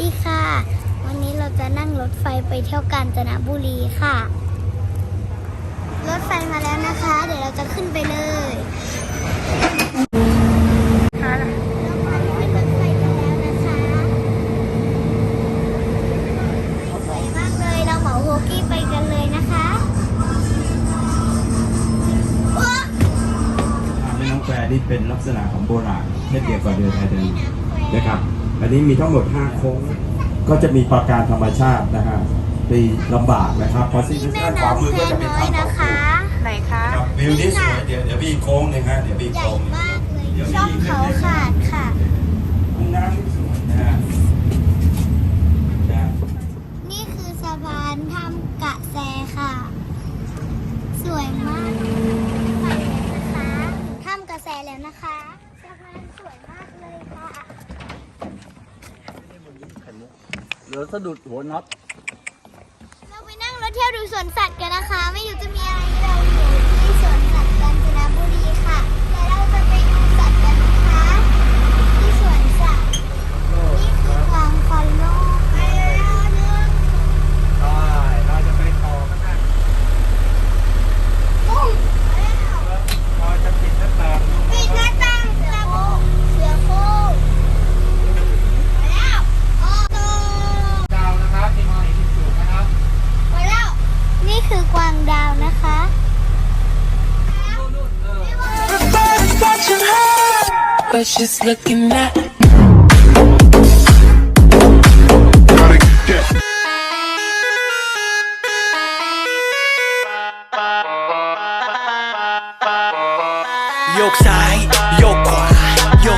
ดีค่ะ วันนี้เราจะนั่งรถไฟไปเที่ยวกาญจนบุรีค่ะ รถไฟมาแล้วนะคะ เดี๋ยวเราจะขึ้นไปเลยเราขึ้นรถไฟกันแล้วนะคะสวยมากเลยเราเหมาโฮกี้ไปกันเลยนะคะว้าแม่น้องแควนี่เป็นลักษณะของโบราณเช่นเดียวกับเรือไทยเดิน นะครับ อันนี้มีทั้งหมด 5 โค้ง ก็จะมีปราการธรรมชาตินะฮะตีลำบากนะครับเพอสิ่งที่แม่ด้านขวาน้ำมือแคก็จะเป็นน้อยถ้ำนะเขาคะไหนคะ ครับวิวนี้สวยเดี๋ยวเดี๋ยวมีอีกโค้งหนึงฮะเดี๋ยวมีอีกใหญ่โค้งหนึ่งมากเลยช่องเขาขาดค่ะ ห้องน้ำที่สวยนะฮะนะ นี่คือสะพานถ้ำกะแซค่ะ สวยมากไปเลยนะคะถ้ำกะแซแล้วนะคะสะพานสวยมากเลยค่ะ เดี๋ยวสะดุดหัวน็อต เราไปนั่งรถเที่ยวดูสวนสัตว์กันนะคะ ไม่อยู่จะมีอะไรเราอยู่ที่สวนสัตว์กาญจนบุรีค่ะเดี๋ยวเราจะไปดูสัตว์กันนะคะ ที่สวนสัตว์นี่คือกวางฟอลโล่ไปแล้วหนึ่ง ได้เราจะไปต่อกันนะ ปุ้งไปแล้ว เราจะปิดหน้าต่าง ปิดหน้าต่างเสือโคร่งเสือโคร่งไปแล้วโอ้โห ดาวนะครับที่มาอีกจุดนะครับ ไปแล้ว นี่คือกวางดาวนะคะ Everybody's watching her, but she's looking at Gotta get โยกซ้ายโยกขวาโย